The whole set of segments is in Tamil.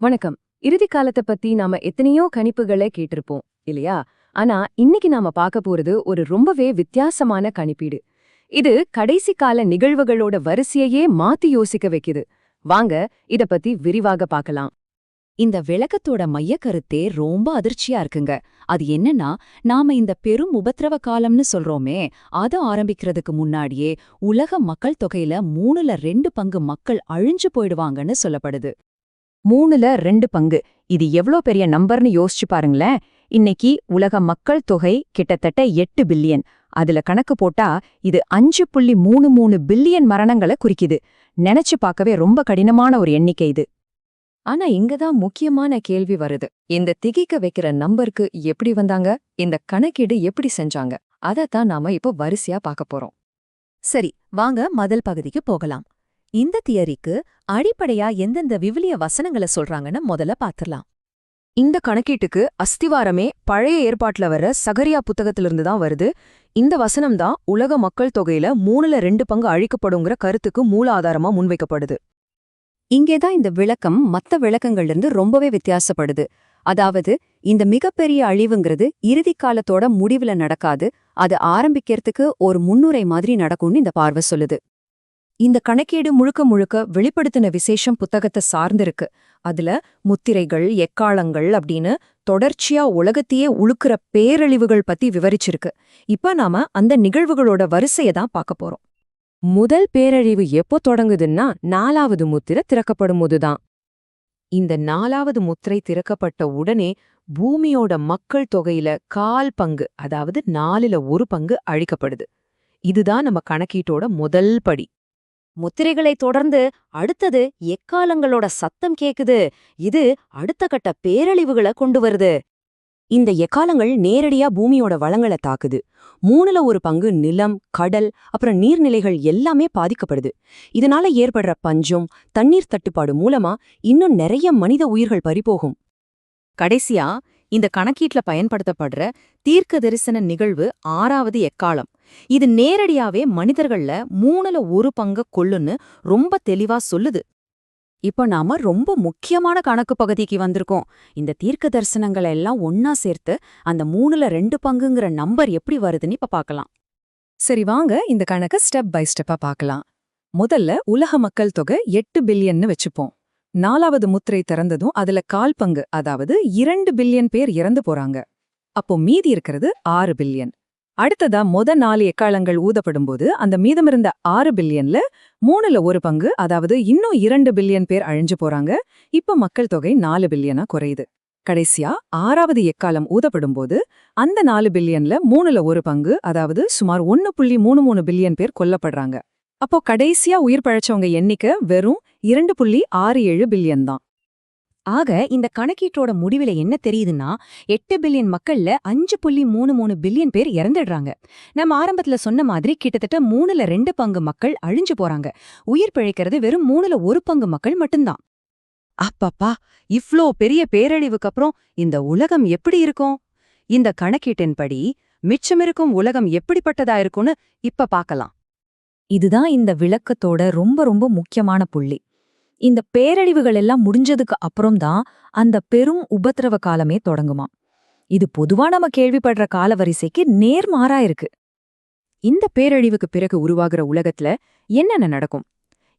வணக்கம். இறுதி காலத்தை பத்தி நாம எத்தனையோ கணிப்புகளை கேட்டிருப்போம் இல்லையா? ஆனா இன்னைக்கு நாம பார்க்க போறது ஒரு ரொம்பவே வித்தியாசமான கணிப்பீடு. இது கடைசி கால நிகழ்வுகளோட வரிசையையே மாத்தி யோசிக்க வைக்குது. வாங்க இத பத்தி விரிவாக பார்க்கலாம். இந்த விளக்கத்தோட மையக்கருத்தே ரொம்ப அதிர்ச்சியா இருக்குங்க. அது என்னன்னா நாம இந்த பெரும் உபத்திரவ காலம்னு சொல்றோமே அது ஆரம்பிக்கிறதுக்கு முன்னாடியே உலக மக்கள் தொகையில மூணுல ரெண்டு பங்கு மக்கள் அழிஞ்சு போயிடுவாங்கன்னு சொல்லப்படுது. மூணுல ரெண்டு பங்கு. இது எவ்ளோ பெரிய நம்பர்னு யோசிச்சு பாருங்களேன். இன்னைக்கு உலக மக்கள் தொகை கிட்டத்தட்ட எட்டு பில்லியன். அதுல கணக்கு போட்டா இது அஞ்சு புள்ளி மூணு மூணு பில்லியன் மரணங்களை குறிக்குது. நினைச்சு பார்க்கவே ரொம்ப கடினமான ஒரு எண்ணிக்கை இது. ஆனா இங்கதான் முக்கியமான கேள்வி வருது. இந்த திகைக்க வைக்கிற நம்பருக்கு எப்படி வந்தாங்க? இந்த கணக்கீடு எப்படி செஞ்சாங்க? அதத்தான் நாம இப்போ வரிசையா பார்க்க போறோம். சரி வாங்க மதல் பகுதிக்கு போகலாம். இந்த தியரிக்கு அடிப்படையா எந்தெந்த விவிலிய வசனங்கள சொல்றாங்கன்னு முதல்ல பாத்திரலாம். இந்த கணக்கீட்டுக்கு அஸ்திவாரமே பழைய ஏற்பாட்டுல வர சகரியா புத்தகத்திலிருந்து தான் வருது. இந்த வசனம் தான் உலக மக்கள் தொகையில மூணுல ரெண்டு பங்கு அழிக்கப்படுங்கிற கருத்துக்கு மூல ஆதாரமா முன்வைக்கப்படுது. இங்கேதான் இந்த விளக்கம் மத்த விளக்கங்கள்ல இருந்து ரொம்பவே வித்தியாசப்படுது. அதாவது இந்த மிகப்பெரிய அழிவுங்கிறது இறுதி காலத்தோட முடிவுல நடக்காது. அது ஆரம்பிக்கிறதுக்கு ஒரு முன்னுரை மாதிரி நடக்கும்னு இந்த பார்வை சொல்லுது. இந்த கணக்கீடு முழுக்க முழுக்க வெளிப்படுத்தின விசேஷம் புத்தகத்தை சார்ந்திருக்கு. அதுல முத்திரைகள் எக்காளங்கள் அப்படின்னு தொடர்ச்சியா உலகத்தையே உழுக்கிற பேரழிவுகள் பத்தி விவரிச்சிருக்கு. இப்ப நாம அந்த நிகழ்வுகளோட வரிசையை தான் பார்க்க போறோம். முதல் பேரழிவு எப்போ தொடங்குதுன்னா நாலாவது முத்திரை திறக்கப்படும் போதுதான். இந்த நாலாவது முத்திரை திறக்கப்பட்ட உடனே பூமியோட மக்கள் தொகையில கால் பங்கு அதாவது நாலுல ஒரு பங்கு அழிக்கப்படுது. இதுதான் நம்ம கணக்கீட்டோட முதல் படி. முத்திரைகளை தொடர்ந்து அடுத்தது எக்காலங்களோட சத்தம் கேக்குது. இது அடுத்த கட்ட பேரழிவுகளை கொண்டு வருது. இந்த எக்காலங்கள் நேரடியா பூமியோட வளங்களை தாக்குது. மூணுல ஒரு பங்கு நிலம் கடல் அப்புறம் நீர்நிலைகள் எல்லாமே பாதிக்கப்படுது. இதனால ஏற்படுற பஞ்சம் தண்ணீர் தட்டுப்பாடு மூலமா இன்னும் நிறைய மனித உயிர்கள் பறிபோகும். கடைசியா இந்த கணக்கீட்ல பயன்படுத்தப்படுற தீர்க்க தரிசன நிகழ்வு ஆறாவது எக்காலம். இது நேரடியாவே மனிதர்கள்ல மூணுல ஒரு பங்க கொள்ளுன்னு ரொம்ப தெளிவா சொல்லுது. இப்போ நாம ரொம்ப முக்கியமான கணக்கு பகுதிக்கு வந்திருக்கோம். இந்த தீர்க்க தரிசனங்களை எல்லாம் ஒன்னா சேர்த்து அந்த மூணுல ரெண்டு பங்குங்கிற நம்பர் எப்படி வருதுன்னு இப்ப பார்க்கலாம். சரி வாங்க இந்த கணக்க ஸ்டெப் பை ஸ்டெப்பா பார்க்கலாம். முதல்ல உலக மக்கள் தொகை எட்டு பில்லியன்னு வச்சுப்போம். நாலாவது முத்திரை திறந்ததும் அதுல கால் பங்கு அதாவது இரண்டு பில்லியன் பேர் இறந்து போறாங்க. அப்போ மீதி இருக்கிறது ஆறு பில்லியன். அடுத்ததா மொத நாலு எக்காலங்கள் ஊதப்படும்போது அந்த மீதமிருந்த ஆறு பில்லியன்ல மூணுல ஒரு பங்கு அதாவது இன்னும் இரண்டு பில்லியன் பேர் அழிஞ்சு போறாங்க. இப்ப மக்கள் தொகை நாலு பில்லியனா குறையுது. கடைசியா ஆறாவது எக்காலம் ஊதப்படும்போது அந்த நாலு பில்லியன்ல மூணுல ஒரு பங்கு அதாவது சுமார் ஒன்னு புள்ளி மூணு மூணு பில்லியன் பேர் கொல்லப்படுறாங்க. அப்போ கடைசியா உயிர் பழைச்சவங்க எண்ணிக்கை வெறும் இரண்டு புள்ளி ஆறு ஏழு பில்லியன் தான். ஆக இந்த கணக்கீட்டோட முடிவுல என்ன தெரியுதுன்னா எட்டு பில்லியன் மக்கள்ல அஞ்சு புள்ளி மூணு மூணு பில்லியன் பேர் இறந்துடுறாங்க. நம்ம ஆரம்பத்துல சொன்ன மாதிரி கிட்டத்தட்ட மூணுல ரெண்டு பங்கு மக்கள் அழிஞ்சு போறாங்க. உயிர் பிழைக்கிறது வெறும் மூணுல ஒரு பங்கு மக்கள் மட்டும்தான். அப்பப்பா இவ்ளோ பெரிய பேரழிவுக்கு அப்புறம் இந்த உலகம் எப்படி இருக்கும்? இந்த கணக்கீட்டின்படி மிச்சமிருக்கும் உலகம் எப்படிப்பட்டதா இருக்கும்னு இப்ப பார்க்கலாம். இதுதான் இந்த விளக்கத்தோட ரொம்ப ரொம்ப முக்கியமான புள்ளி. இந்த பேரழிவுகள் எல்லாம் முடிஞ்சதுக்கு அப்புறம்தான் அந்த பெரும் உபத்திரவ காலமே தொடங்குமாம் இது பொதுவா நம்ம கேள்விப்படுற காலவரிசைக்கு நேர்மாறா இருக்கு. இந்த பேரழிவுக்கு பிறகு உருவாகிற உலகத்துல என்னென்ன நடக்கும்?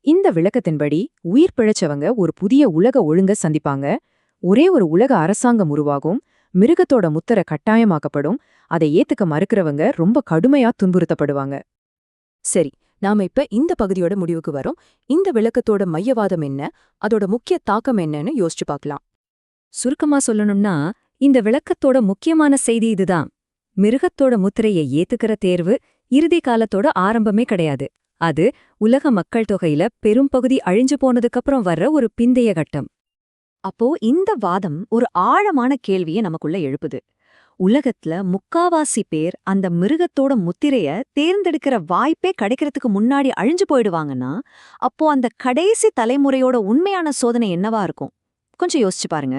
இந்த விளக்கத்தின்படி உயிர் பிழைச்சவங்க ஒரு புதிய உலக ஒழுங்க சந்திப்பாங்க. ஒரே ஒரு உலக அரசாங்கம் உருவாகும். மிருகத்தோட முத்தர கட்டாயமாக்கப்படும். அதை ஏத்துக்க மறுக்கிறவங்க ரொம்ப கடுமையா துன்புறுத்தப்படுவாங்க. சரி நாம இப்ப இந்த பகுதியோட முடிவுக்கு வரோம். இந்த விளக்கத்தோட மையவாதம் என்ன? அதோட முக்கிய தாக்கம் என்னன்னு யோசிச்சு பார்க்கலாம். சுருக்கமா சொல்லணும்னா இந்த விளக்கத்தோட முக்கியமான செய்தி இதுதான். மிருகத்தோட முத்திரையை ஏத்துக்கிற தேர்வு இறுதி காலத்தோட ஆரம்பமே கிடையாது. அது உலக மக்கள் தொகையில பெரும்பகுதி அழிஞ்சு போனதுக்கப்புறம் வர்ற ஒரு பிந்தைய கட்டம். அப்போ இந்த வாதம் ஒரு ஆழமான கேள்விய நமக்குள்ள எழுப்புது. உலகத்துல முக்காவாசி பேர் அந்த மிருகத்தோட முத்திரைய தேர்ந்தெடுக்கிற வாய்ப்பே கிடைக்கிறதுக்கு முன்னாடி அழிஞ்சு போயிடுவாங்கன்னா அப்போ அந்த கடைசி தலைமுறையோட உண்மையான சோதனை என்னவா இருக்கும்? கொஞ்சம் யோசிச்சு பாருங்க.